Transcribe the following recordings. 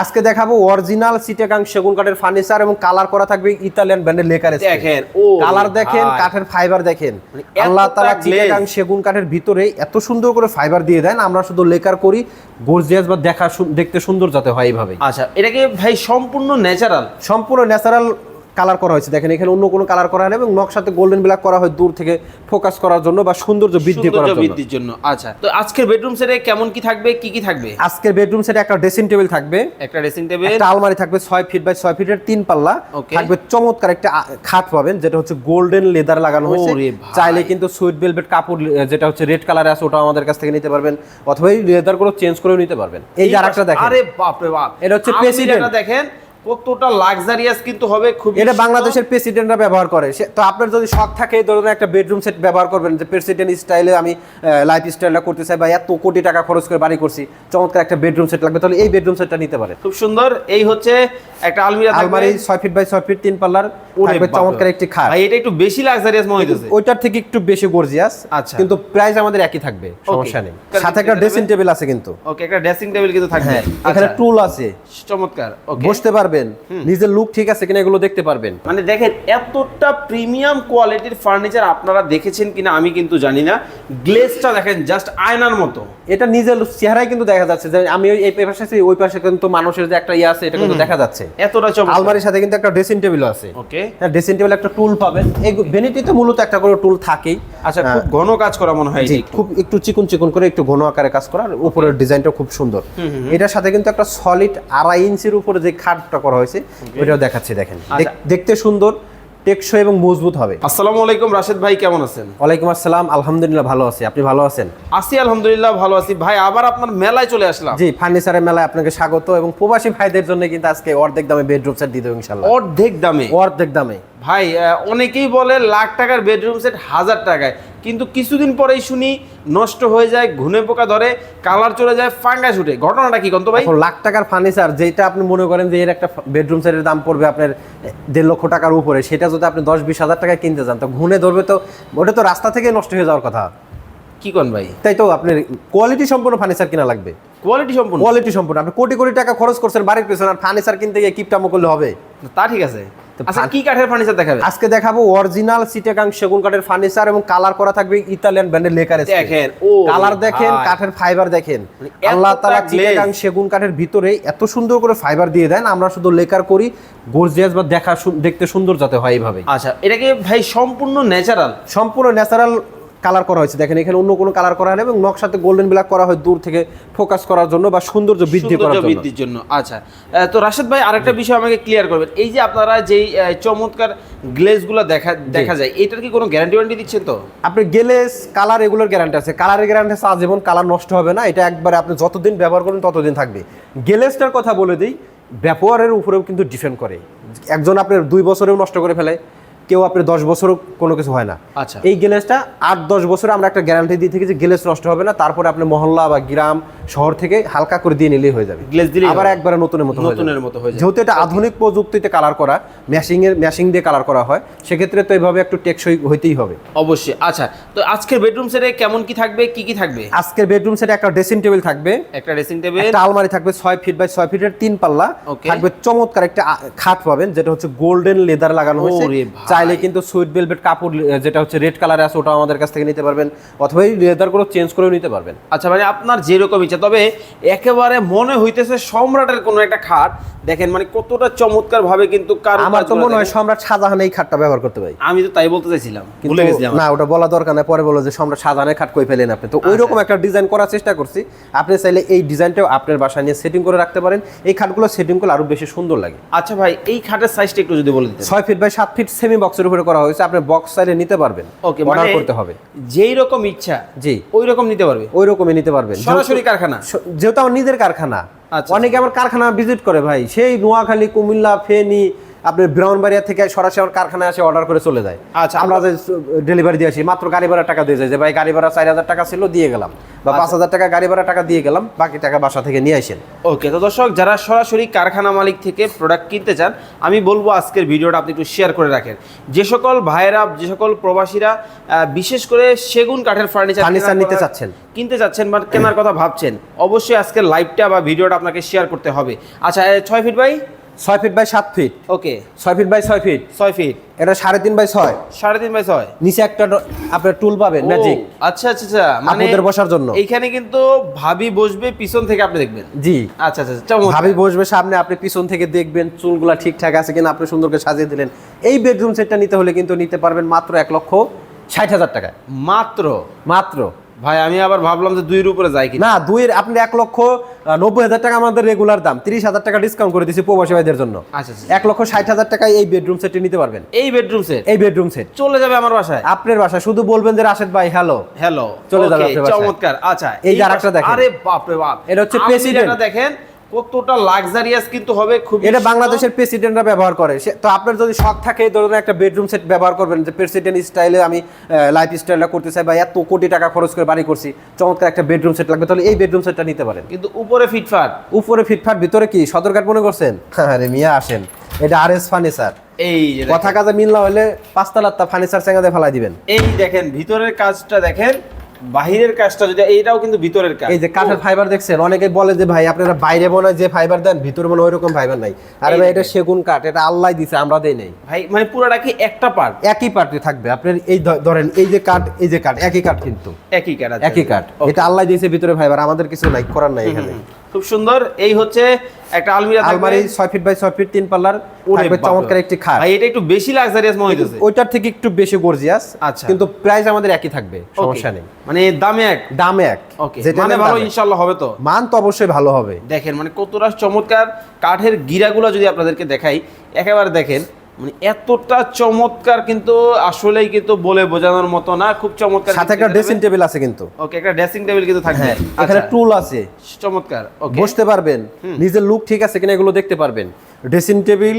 আজকে দেখাবো অরিজিনাল সিটেকাং সেগুন কাঠের ফার্নিচার এবং কালার করা থাকবে ইতালিয়ান ব্র্যান্ডের লেকার দেখেন, ও কালার দেখেন কাঠের ফাইবার দেখেন। মানে আল্লাহ তারা তাআলা glaze। সেগুন কাঠের ভিতরে এত সুন্দর করে ফাইবার দিয়ে দেন আমরা শুধু লেকার করি গর্জিয়াস বা দেখা দেখতে সুন্দর যাতে হয় এইভাবে। আচ্ছা এটাকে ভাই সম্পূর্ণ ন্যাচারাল সম্পূর্ণ ন্যাচারাল কালার করা হয়েছে। দেখেন এখানে অন্য কোনো কালার করা হয় এবং নকশাতে গোল্ডেন ব্ল্যাক করা হয় দূর থেকে ফোকাস করার জন্য বা সৌন্দর্য বৃদ্ধি করার জন্য। বৃদ্ধির জন্য। আচ্ছা তো আজকের বেডরুম সেটে কেমন কি থাকবে? কি কি থাকবে? আজকের বেডরুম সেটে একটা ড্রেসিং টেবিল থাকবে একটা ড্রেসিং টেবিল একটা আলমারি থাকবে ছয় ফিট বাই ছয় ফিটের তিন পাল্লা। থাকবে চমৎকার একটা খাট পাবেন যেটা হচ্ছে গোল্ডেন লেদার লাগানো হয়েছে। চাইলে কিন্তু সুইট ভেলভেট কাপড় যেটা হচ্ছে রেড কালার আছে ওটা আমাদের কাছ থেকে নিতে পারবেন অথবা এই লেদারগুলো চেঞ্জ করেও নিতে পারবেন। এই যে আরেকটা দেখেন আরে বাপ রে বাপ। এটা হচ্ছে প্রেসিডেন্ট। দেখেন কতটা লাক্সারিয়াস কিন্তু হবে খুব এটা বাংলাদেশের প্রেসিডেন্টরা ব্যবহার করে। তো আপনার যদি শখ থাকে এই ধরনের একটা বেডরুম সেট ব্যবহার করবেন যে প্রেসিডেন্ট স্টাইলে আমি লাইফ স্টাইলটা করতে চাই বা এত কোটি টাকা খরচ করে বাড়ি করছি চমৎকার একটা বেডরুম সেট লাগবে তাহলে এই বেডরুম সেটটা নিতে পারে খুব সুন্দর। এই হচ্ছে একটা আলমিরা আলমারি ছয় ফিট বাই ছয় ফিট তিন পাল্লার থাকবে চমৎকার একটি খাট। ভাই এটা একটু বেশি লাক্সারিয়াস মনে হইতেছে। ওইটার থেকে একটু বেশি গর্জিয়াস আচ্ছা। কিন্তু প্রাইস আমাদের একই থাকবে সমস্যা নেই। সাথে একটা ড্রেসিং টেবিল আছে কিন্তু। ওকে একটা ড্রেসিং টেবিল কিন্তু থাকবে। হ্যাঁ এখানে আচ্ছা, টুল আছে। চমৎকার ওকে বসতে পারবেন নিজের লুক ঠিক আছে কিনা এগুলো দেখতে পারবেন। মানে দেখেন এতটা প্রিমিয়াম কোয়ালিটির ফার্নিচার আপনারা দেখেছেন কিনা আমি কিন্তু জানি না। গ্লেজটা দেখেন জাস্ট আয়নার মতো। এটা নিজের চেহারায় কিন্তু দেখা যাচ্ছে। যে আমি এই পাশে আছি, ওই পাশে কিন্তু মানুষের যে একটা ইয়ে আছে এটা কিন্তু দেখা যাচ্ছে। এতটা চমৎকার। আলমারির সাথে কিন্তু একটা ড্রেসিং টেবিল আছে। ওকে। হ্যাঁ ড্রেসিং টেবিল একটা টুল পাবেন। এই ভেনিটিতে মূলত একটা করে টুল থাকেই। আচ্ছা খুব ঘন কাজ করা মনে হয় জি খুব একটু চিকন চিকন করে একটু ঘন আকারে কাজ করা। আর উপরের ডিজাইনটা খুব সুন্দর। এটার সাথে কিন্তু একটা সলিড আড়াই ইঞ্চির উপরে যে খাটটা করা হয়েছে ওইটাও দেখাচ্ছি দেখেন। আচ্ছা। দেখতে সুন্দর। টেকসই এবং মজবুত হবে। আসসালামু আলাইকুম রাশেদ ভাই কেমন আছেন? ওয়ালাইকুম আসসালাম আলহামদুলিল্লাহ ভালো আছি। আপনি ভালো আছেন? আছি আলহামদুলিল্লাহ ভালো আছি। ভাই আবার আপনার মেলায় চলে আসলাম। জি ফার্নিচারের মেলায় আপনাকে স্বাগত এবং প্রবাসী ভাইদের জন্য কিন্তু আজকে অর্ধেক দামে বেডরুম সেট দিতে ইনশাআল্লাহ। অর্ধেক দামে? অর্ধেক দামে। ভাই অনেকেই বলে লাখ টাকার বেডরুম সেট হাজার টাকায়। কিন্তু কিছুদিন পরেই শুনি নষ্ট হয়ে যায় ঘুনে পোকা ধরে কালার চলে যায় ফাঙ্গাস উঠে। ঘটনাটা কি কন্ত ভাই? লাখ টাকার ফার্নিচার যেটা আপনি মনে করেন যে এর একটা বেডরুম সেটের দাম পড়বে আপনার দেড় লক্ষ টাকার উপরে সেটা যদি আপনি দশ বিশ হাজার টাকায় কিনতে চান তো ঘুনে ধরবে তো ওটা তো রাস্তা থেকে নষ্ট হয়ে যাওয়ার কথা। কি কন ভাই? তাই তো আপনার কোয়ালিটি সম্পূর্ণ ফার্নিচার কিনা লাগবে। কোয়ালিটি সম্পূর্ণ কোয়ালিটি সম্পূর্ণ আপনি কোটি কোটি টাকা খরচ করছেন বাড়ির পেছনে আর ফার্নিচার কিনতে গিয়ে কিপটামো করলে হবে। তা ঠিক আছে। আচ্ছা কি কাঠের ফার্নিচার দেখাবে? আজকে দেখাবো অরিজিনাল সিটেকাং সেগুন কাঠের ফার্নিচার এবং কালার করা থাকবে ইতালিয়ান ব্র্যান্ডের লেকার দেখেন, ও কালার দেখেন কাঠের ফাইবার দেখেন। মানে আল্লাহ তাআলা। সেগুন কাঠের ভিতরে এত সুন্দর করে ফাইবার দিয়ে দেন আমরা শুধু লেকার করি গর্জিয়াস বা দেখা দেখতে সুন্দর যাতে হয় এইভাবে। আচ্ছা এটাকে ভাই সম্পূর্ণ ন্যাচারাল সম্পূর্ণ ন্যাচারাল কালার করা হয়েছে। দেখেন এখানে অন্য কোনো কালার করা হয় এবং নকশাতে গোল্ডেন ব্ল্যাক করা হয় দূর থেকে ফোকাস করার জন্য বা সৌন্দর্য বৃদ্ধি করার জন্য। বৃদ্ধির জন্য। আচ্ছা তো রাশেদ ভাই আরেকটা বিষয় আমাকে ক্লিয়ার করবেন। এই যে আপনারা যেই চমৎকার গ্লেজগুলো দেখা দেখা যায় এটার কি কোনো গ্যারান্টি ওয়ারেন্টি দিচ্ছেন তো? আপনি গেলেস কালার এগুলোর গ্যারান্টি আছে। কালারের গ্যারান্টি আছে আজীবন কালার নষ্ট হবে না। এটা একবারে আপনি যতদিন ব্যবহার করবেন ততদিন থাকবে। গেলেসটার কথা বলে দিই ব্যবহারের উপরেও কিন্তু ডিপেন্ড করে। একজন আপনার দুই বছরেও নষ্ট করে ফেলে কেউ আপনার দশ বছরও কোনো কিছু হয় না। আচ্ছা। এই গেলেসটা আট দশ বছরে আমরা একটা গ্যারান্টি দিয়ে থাকি যে গেলেস নষ্ট হবে না তারপরে আপনি মহল্লা বা গ্রাম শহর থেকে হালকা করে দিয়ে নিলেই হয়ে যাবে। গ্লেজ দিলেই আবার একবারে নতুনের মতো নতুনের মতো হয়ে। যেহেতু এটা আধুনিক প্রযুক্তিতে কালার করা ম্যাশিং এর ম্যাশিং দিয়ে কালার করা হয় সেক্ষেত্রে তো এইভাবে একটু টেকসই হইতেই হবে। অবশ্যই। আচ্ছা তো আজকের বেডরুম সেটে কেমন কি থাকবে কি কি থাকবে? আজকের বেডরুম সেটে একটা ড্রেসিং টেবিল থাকবে। একটা ড্রেসিং টেবিল একটা আলমারি থাকবে ছয় ফিট বাই ছয় ফিটের তিন পাল্লা। থাকবে চমৎকার একটা খাট পাবেন যেটা হচ্ছে গোল্ডেন লেদার লাগানো হয়েছে। চাইলে কিন্তু সুইট ভেলভেট কাপড় যেটা হচ্ছে রেড কালারে আছে ওটাও আমাদের কাছ থেকে নিতে পারবেন। অথবা এই লেদারগুলো চেঞ্জ করেও নিতে পারবেন। আচ্ছা মানে আপনার যেরকম ইচ্ছা তবে একেবারে মনে হইতেছে সম্রাটের কোনো একটা খাট। দেখেন মানে কতটা চমৎকার ভাবে কিন্তু আমার তো মনে হয় সম্রাট শাহজাহান এই খাটটা ব্যবহার করতে পারি আমি তো তাই বলতে চাইছিলাম ভুলে গেছিলাম। না ওটা বলা দরকার নাই পরে বলো যে সম্রাট শাহজাহানের খাট কই ফেলেন আপনি? তো আচ্ছা। ওই রকম একটা ডিজাইন করার চেষ্টা করছি। আপনি চাইলে এই ডিজাইনটাও আপনার বাসায় নিয়ে সেটিং করে রাখতে পারেন। এই খাটগুলো সেটিং করলে আরও বেশি সুন্দর লাগে। আচ্ছা ভাই এই খাটের সাইজটা একটু যদি বলে দিতেন। ছয় ফিট বাই সাত ফিট সেমি বক্সের উপরে করা হয়েছে আপনি বক্স চাইলে নিতে পারবেন। ওকে অর্ডার মানে করতে হবে। যেই রকম ইচ্ছা জি। ওই রকম নিতে পারবে? ওই রকমই নিতে পারবেন। সরাসরি কারখানা? যেহেতু- যেহেতু আমার নিজের কারখানা। আচ্ছা। অনেকে আমার কারখানা ভিজিট করে ভাই। সেই নোয়াখালী কুমিল্লা ফেনী আপনার ব্রাউনবাড়িয়া থেকে সরাসরি আমার কারখানায় আসে অর্ডার করে চলে যায়। আচ্ছা, আমরা যে ডেলিভারি দিয়ে আসি মাত্র গাড়ি ভাড়া টাকা দিয়ে যায়। যে ভাই গাড়ি ভাড়া চার হাজার টাকা ছিল দিয়ে গেলাম। বা আচ্ছা। পাঁচ হাজার টাকা গাড়ি ভাড়া টাকা দিয়ে গেলাম বাকি টাকা বাসা থেকে নিয়ে আসেন। ওকে তো দর্শক যারা সরাসরি কারখানা মালিক থেকে প্রোডাক্ট কিনতে চান আমি বলব আজকের ভিডিওটা আপনি একটু শেয়ার করে রাখেন। যে সকল ভাইয়েরা যে সকল প্রবাসীরা বিশেষ করে সেগুন কাঠের ফার্নিচার Furniture নিতে চাচ্ছেন। কিনতে চাচ্ছেন বা কেনার কথা ভাবছেন অবশ্যই আজকের লাইভটা বা ভিডিওটা আপনাকে শেয়ার করতে হবে। আচ্ছা ছয় ফিট বাই ছয় ফিট বাই সাত ফিট ওকে ছয় ফিট বাই ছয় ফিট ছয় ফিট এটা সাড়ে তিন বাই ছয়। সাড়ে তিন বাই ছয়। নিচে একটা আপনার টুল পাবেন ম্যাজিক আচ্ছা আচ্ছা আচ্ছা। মানে বসার জন্য। এইখানে কিন্তু ভাবি বসবে পিছন থেকে আপনি দেখবেন। জি। আচ্ছা আচ্ছা চমৎকার। ভাবি বসবে সামনে আপনি পিছন থেকে দেখবেন চুলগুলা ঠিকঠাক আছে কিনা আপনি সুন্দর করে সাজিয়ে দিলেন। এই বেডরুম সেটটা নিতে হলে কিন্তু নিতে পারবেন মাত্র এক লক্ষ ষাট হাজার টাকায়। মাত্র? মাত্র। ভাই আমি আবার ভাবলাম যে দুইয়ের উপরে যাই কি না দুইয়ের আপনি এক লক্ষ নব্বই হাজার টাকা আমাদের রেগুলার দাম তিরিশ হাজার টাকা ডিসকাউন্ট করে দিচ্ছি প্রবাসী ভাইদের জন্য। আচ্ছা আচ্ছা এক লক্ষ ষাট হাজার টাকায় এই বেডরুম সেটটি নিতে পারবেন। এই বেডরুম সেট এই বেডরুম সেট চলে যাবে আমার বাসায়? আপনার বাসায় শুধু বলবেন যে রাশেদ ভাই হ্যালো হ্যালো চলে যাবে। চমৎকার আচ্ছা এই যে আরেকটা দেখেন। আরে বাপ রে বাপ। এটা হচ্ছে প্রেসিডেন্ট। দেখেন কতটা লাক্সারিয়াস কিন্তু হবে খুব এটা বাংলাদেশের প্রেসিডেন্টরা ব্যবহার করে। তো আপনার যদি শখ থাকে এই ধরনের একটা বেডরুম সেট ব্যবহার করবেন যে প্রেসিডেন্ট স্টাইলে আমি লাইফ স্টাইলটা করতে চাই বা এত কোটি টাকা খরচ করে বাড়ি করছি চমৎকার একটা বেডরুম সেট লাগবে তাহলে এই বেডরুম সেটটা নিতে পারেন। কিন্তু উপরে ফিটফাট? উপরে ফিটফাট ভিতরে কি? সদরঘাট মনে করছেন? আরে মিয়া আসেন। এটা আর এস ফার্নিচার এই কথা কাজে মিল না হলে পাঁচতলার তা ফার্নিচার চেঙ্গাতে ফেলাই দিবেন। এই দেখেন ভিতরের কাজটা দেখেন। বাহিরের কাজটা যদি এইটাও কিন্তু ভিতরের কাজ। এই যে কাঠের ফাইবার দেখছেন অনেকে বলে যে ভাই আপনারা বাইরে মনে যে ফাইবার দেন ভিতরে মনে ওইরকম ফাইবার নাই। আরে ভাই এটা সেগুন কাঠ এটা আল্লাহ দিছে আমরা দেই নেই। ভাই মানে পুরোটা কি একটা পার্ট একই পার্টে থাকবে। আপনার এই ধরেন এই যে কাঠ এই যে কাঠ একই কাঠ কিন্তু। একই কাঠ একই কাঠ। এটা আল্লাহ দিয়েছে ভিতরে ফাইবার আমাদের কিছু নাই করার নাই এখানে। খুব সুন্দর। এই হচ্ছে একটা আলমিরা। আলমারি ছয় ফিট বাই ছয় ফিট তিন পাল্লার থাকবে চমৎকার একটি খাট। ভাই এটা একটু বেশি লাক্সারিয়াস মনে হইতেছে। ওইটার থেকে একটু বেশি গর্জিয়াস আচ্ছা। কিন্তু প্রাইস আমাদের একই থাকবে সমস্যা নেই। মানে দামে এক। দামে এক। ওকে মানে ভালো। ইনশাআল্লাহ হবে তো। মান তো অবশ্যই ভালো হবে। দেখেন মানে কতটা চমৎকার কাঠের গিরাগুলো যদি আপনাদেরকে দেখাই একেবারে দেখেন মানে এতটা চমৎকার কিন্তু আসলেই কিন্তু বলে বোঝানোর মতো না খুব চমৎকার সাথে একটা ড্রেসিং টেবিল আছে কিন্তু। ওকে একটা ড্রেসিং টেবিল কিন্তু থাকবে। হ্যাঁ এখানে আচ্ছা, টুল আছে। চমৎকার ওকে বসতে পারবেন। নিজের লুক ঠিক আছে কিনা এগুলো দেখতে পারবেন। ড্রেসিং টেবিল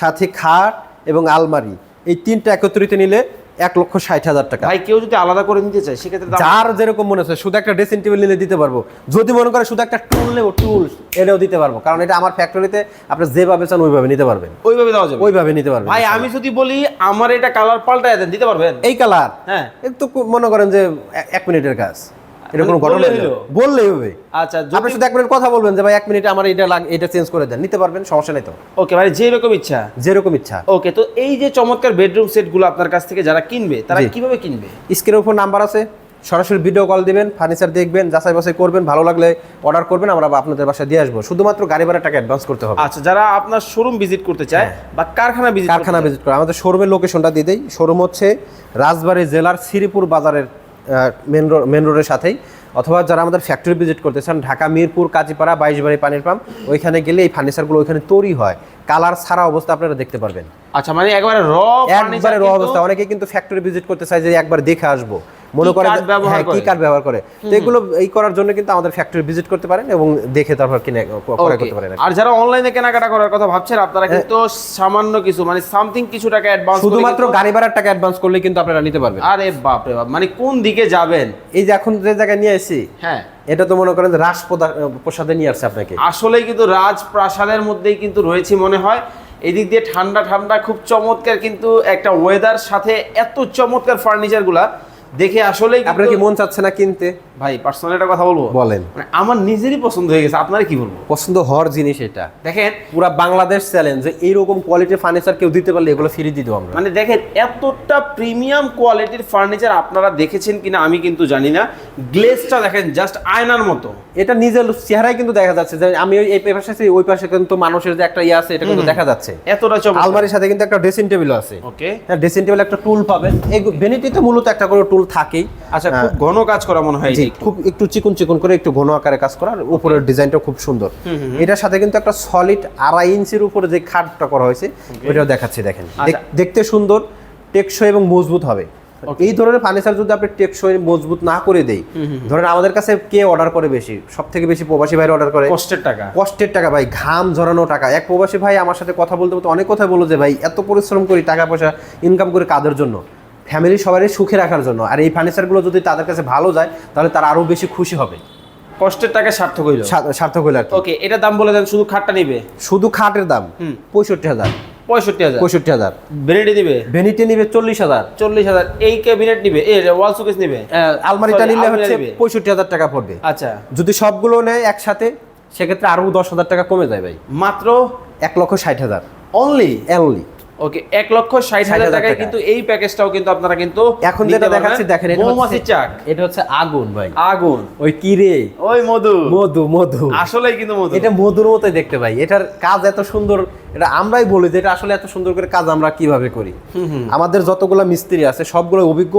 সাথে খাট এবং আলমারি। এই তিনটা একত্রিত নিলে এক লক্ষ ষাট হাজার টাকা। ভাই কেউ যদি আলাদা করে নিতে চায় সেক্ষেত্রে যার যেরকম মনে হচ্ছে শুধু একটা ড্রেসিং টেবিল নিলে দিতে পারব। যদি মনে করে শুধু একটা টুল নেব টুল এটাও দিতে পারব। কারণ এটা আমার ফ্যাক্টরিতে আপনি যেভাবে চান ওইভাবে নিতে পারবেন। ওইভাবে দেওয়া যাবে। ওইভাবে নিতে পারবেন ভাই আমি যদি বলি আমার এটা কালার পাল্টায় দেন দিতে পারবেন? এই কালার হ্যাঁ। একটু মনে করেন যে এক মিনিটের কাজ। মানে ঘটনা বললেই হবে। আচ্ছা আপনি শুধু এক মিনিট কথা বলবেন যে ভাই এক মিনিটে আমার এটা লাগ এটা চেঞ্জ করে দেন। নিতে পারবেন সমস্যা নেই তো। ওকে ভাই যে রকম ইচ্ছা। যেরকম ইচ্ছা। ওকে তো এই যে চমৎকার বেডরুম সেটগুলো আপনার কাছ থেকে যারা কিনবে তারা। কীভাবে কিনবে? স্ক্রিনের উপর নাম্বার আছে। সরাসরি ভিডিও কল দিবেন ফার্নিচার দেখবেন যাচাই বাছাই করবেন ভালো লাগলে অর্ডার করবেন আমরা আপনাদের বাসায় দিয়ে আসব। শুধুমাত্র গাড়ি ভাড়া টাকা অ্যাডভান্স করতে হবে। আচ্ছা যারা আপনার শোরুম ভিজিট করতে চায় বা কারখানা ভিজিট হ্যাঁ। কারখানা ভিজিট করে আমাদের শোরুমের লোকেশনটা দিয়ে দেই। শোরুম হচ্ছে রাজবাড়ী জেলার শ্রীপুর বাজারের মেন রোড মেন রোডের সাথেই। অথবা যারা আমাদের ফ্যাক্টরি ভিজিট করতে চান ঢাকা মিরপুর কাজীপাড়া বাইশবাড়ি পানির পাম্প ওইখানে গেলে এই ফার্নিচারগুলো ওইখানে তৈরি হয়। কালার ছাড়া অবস্থা আপনারা দেখতে পারবেন। আচ্ছা মানে একবারে র একবারে র অবস্থা। অনেকে কিন্তু ফ্যাক্টরি ভিজিট করতে চায় যে একবার দেখে আসব। মনে করে হ্যাঁ কি করে? কার্ড ব্যবহার করে। তো এগুলো এই করার জন্য কিন্তু আমাদের ফ্যাক্টরি ভিজিট করতে পারেন এবং দেখে তারপর কিনে ক্রয় করতে পারেন আর যারা অনলাইনে কেনাকাটা করার কথা ভাবছেন আপনারা কিন্তু সামান্য কিছু মানে সামথিং কিছু টাকা অ্যাডভান্স শুধুমাত্র গাড়ি ভাড়ার টাকা অ্যাডভান্স করলে কিন্তু আপনারা নিতে পারবেন। আরে বাপ রে বাপ মানে কোন দিকে যাবেন? এই যে এখন যে জায়গায় নিয়ে এসেছি হ্যাঁ। এটা তো মনে করেন যে রাস প্রসাদে নিয়ে আসছে আপনাকে। আসলে কিন্তু রাজপ্রাসাদের মধ্যেই কিন্তু রয়েছে মনে হয়। এদিক দিয়ে ঠান্ডা ঠান্ডা খুব চমৎকার কিন্তু একটা ওয়েদার সাথে এত চমৎকার ফার্নিচারগুলা দেখে আসলে আপনার কি মন চাচ্ছে না কিনতে? ভাই পার্সোনাল একটা কথা বলব? বলেন। মানে আমার নিজেরই পছন্দ হয়ে গেছে আপনারা কি বলব? পছন্দ হওয়ার জিনিস এটা। দেখেন পুরা বাংলাদেশ চ্যালেঞ্জ যে এইরকম কোয়ালিটির ফার্নিচার কেউ দিতে পারলে এগুলো ফ্রি দেবো আমরা। মানে দেখেন এতটা প্রিমিয়াম কোয়ালিটির ফার্নিচার আপনারা দেখেছেন কিনা আমি কিন্তু জানি না। গ্লেজটা দেখেন জাস্ট আয়নার মতো। এটা নিজের চেহারায় কিন্তু দেখা যাচ্ছে। যে আমি ওই- এই পাশে আছি, ওই পাশে কিন্তু মানুষের যে একটা ইয়ে আছে এটা কিন্তু দেখা যাচ্ছে। এতটা চমৎকার। আলমারির সাথে কিন্তু একটা ড্রেসিং টেবিল আছে। ওকে হ্যাঁ ড্রেসিং টেবিল একটা টুল পাবেন। এই ভেনিটিতে মূলত একটা করে টুল থাকেই। আচ্ছা খুব ঘন কাজ করা মনে হয় খুব একটু চিকন চিকন করে একটু ঘন আকারে কাজ করা আর উপরের ডিজাইনটা খুব সুন্দর। এটার সাথে কিন্তু একটা সলিড আড়াই ইঞ্চির উপরে যে খাটটা করা হয়েছে ওইটাও দেখাচ্ছি দেখেন। আচ্ছা। দেখতে সুন্দর টেকসই এবং মজবুত হবে। এই ধরনের ফার্নিচার যদি আপনি টেকসই মজবুত না করে দেই ধরেন আমাদের কাছে কে অর্ডার করে বেশি? সব থেকে বেশি প্রবাসী ভাই অর্ডার করে? কষ্টের টাকা। কষ্টের টাকা ভাই ঘাম ঝরানো টাকা। এক প্রবাসী ভাই আমার সাথে কথা বলতে বলতে অনেক কথা বলো যে ভাই এত পরিশ্রম করি টাকা পয়সা ইনকাম করি কাদের জন্য? ফ্যামিলি সবারই সুখে রাখার জন্য। আর এই ফার্নিচারগুলো যদি তাদের কাছে ভালো যায় তাহলে তারা আরও বেশি খুশি হবে। কষ্টের টাকা সার্থক হইল। সার্থক আর ওকে এটা দাম বলে দেন শুধু খাটটা নিবে? শুধু খাটের দাম। পঁয়ষট্টি হাজার। পঁয়ষট্টি হাজার? পঁয়ষট্টি হাজার। ভেনিটি নিবে? চল্লিশ হাজার। চল্লিশ হাজার। এই ক্যাবিনেট নিবে? এই ওয়াল শোকেস নিবে? আলমারিটা নিলে হচ্ছে পঁয়ষট্টি হাজার টাকা পড়বে। আচ্ছা। যদি সবগুলো নেয় একসাথে সেক্ষেত্রে আরও দশ হাজার টাকা কমে যায় ভাই। মাত্র এক লক্ষ ষাট হাজার। অনলি অনলি ওকে এক লক্ষ ষাট হাজার টাকায় কিন্তু এই প্যাকেজটাও কিন্তু আপনারা কিন্তু এখন যেটা। দেখাচ্ছি দেখেন মৌমাছি চাক। এটা হচ্ছে আগুন ভাই। আগুন। ওই কি রে? ওই মধু। মধু মধু। আসলেই কিন্তু মধু। এটা মধুর মতোই দেখতে ভাই। এটার কাজ এত সুন্দর এটা আমরাই বলি যে এটা আসলে এত সুন্দর করে কাজ আমরা কীভাবে করি। আমাদের যতগুলো মিস্ত্রি আছে সবগুলো অভিজ্ঞ।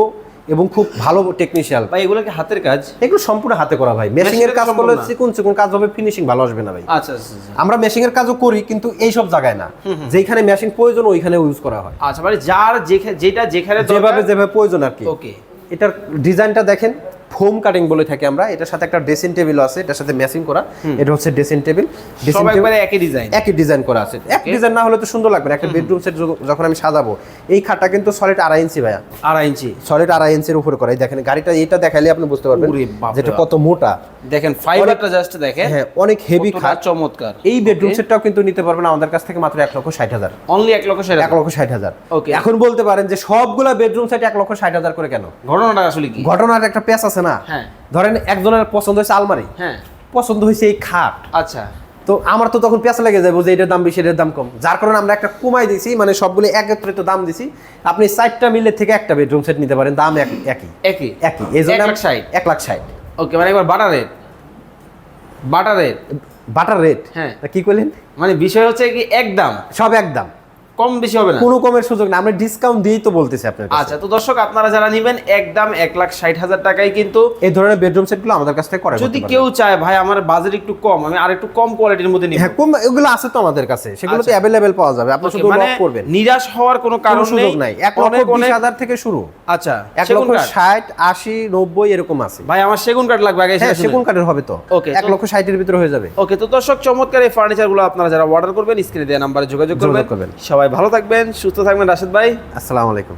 এবং খুব ভালো টেকনিশিয়াল ভাই এগুলো কি হাতের কাজ? এগুলো সম্পূর্ণ হাতে করা ভাই। মেশিং এর কাজ করলে। চিকুন চিকুন কাজ হবে ফিনিশিং ভালো আসবে না ভাই। আচ্ছা আচ্ছা আচ্ছা। আমরা মেশিং এর কাজও করি কিন্তু এই সব জায়গায় না। যেখানে মেশিং প্রয়োজন ওইখানে ইউজ করা হয়। আচ্ছা মানে যার যেটা যেখানে যেভাবে যেভাবে প্রয়োজন আর কি। ওকে এটার ডিজাইনটা দেখেন। ফোম কাটিং বলে থাকি আমরা এটার সাথে একটা ড্রেসিং টেবিল আছে এটার সাথে ম্যাচিং করা এটা হচ্ছে ড্রেসিং টেবিল ড্রেসিং টেবিল একবারে একই ডিজাইন একই ডিজাইন করা আছে। এক ডিজাইন না হলে তো সুন্দর লাগবে একটা বেডরুম সেট যখন আমি সাজাবো এই খাটটা কিন্তু সলিড আড়াই ইঞ্চি ভাইয়া। আড়াই ইঞ্চি সলিড আড়াই ইঞ্চির উপরে করা। দেখেন গাড়িটা এটা দেখাইলে আপনি বুঝতে পারবেন যেটা কত মোটা। দেখেন ফাইবারটা জাস্ট দেখেন হ্যাঁ অনেক হেভি খাট। চমৎকার। এই বেডরুম সেটটাও কিন্তু নিতে পারবেন। আমাদের কাছ থেকে মাত্র এক লক্ষ ষাট হাজার। অনলি এক লক্ষ ষাট এক লক্ষ ষাট হাজার। Okay. এখন বলতে পারেন যে সবগুলা বেডরুম সেট এক লক্ষ ষাট হাজার করে কেন? ঘটনাটা আসলে কি? ঘটনার একটা পেঁচ আছে না। হ্যাঁ। ধরেন একজনের পছন্দ হয়েছে আলমারি। হ্যাঁ। পছন্দ হয়েছে এই খাট। আচ্ছা। তো আমার তো তখন পেঁচা লেগে যাব যে এটার দাম বেশি এটার দাম কম। যার কারণে আমরা একটা কমাই দিছি মানে সবগুলো একত্রিত দাম দিছি। আপনি চারটা মিলে থেকে একটা বেডরুম সেট নিতে পারেন দাম এক- একই। একই? একই। এই জন্য এক লাখ আমি- এক লাখ ষাট। ওকে মানে একবার butter rate butter rate butter rate হ্যাঁ। কি করলেন মানে বিষয় হচ্ছে কি একদম। সব একদম। কম বেশি হবে না। কোনো কমের সুযোগ না আমরা ডিসকাউন্ট দিয়েই তো বলতেছি আপনার আচ্ছা তো দর্শক আপনারা যারা নেবেন একদম এক লাখ ষাট হাজার টাকায় কিন্তু এই ধরনের বেডরুম সেটগুলো আমাদের কাছ থেকে করে যদি কেউ চায় ভাই আমার বাজেট একটু কম আমি আর একটু কম কোয়ালিটির মধ্যে নিব। হ্যাঁ কম এগুলো আছে তো আমাদের কাছে সেগুলো তো আচ্ছা। অ্যাভেলেবেল পাওয়া যাবে আপনি শুধু লক করবেন। নিরাশ হওয়ার কোনো কারণ সুযোগ নাই। এক লক্ষ বিশ হাজার থেকে শুরু। আচ্ছা এক লক্ষ ষাট আশি নব্বই এরকম আছে। ভাই আমার সেগুন কাঠ লাগবে আগে হ্যাঁ সেগুন কাঠের হবে তো। ওকে এক লক্ষ ষাটের ভিতরে হয়ে যাবে। ওকে তো দর্শক চমৎকার এই ফার্নিচারগুলো আপনারা যারা অর্ডার করবেন স্ক্রিনে দেওয়া নাম্বারে যোগাযোগ করবেন। করবেন। সবাই ভালো থাকবেন সুস্থ থাকবেন। রাশেদ ভাই আসসালামু আলাইকুম।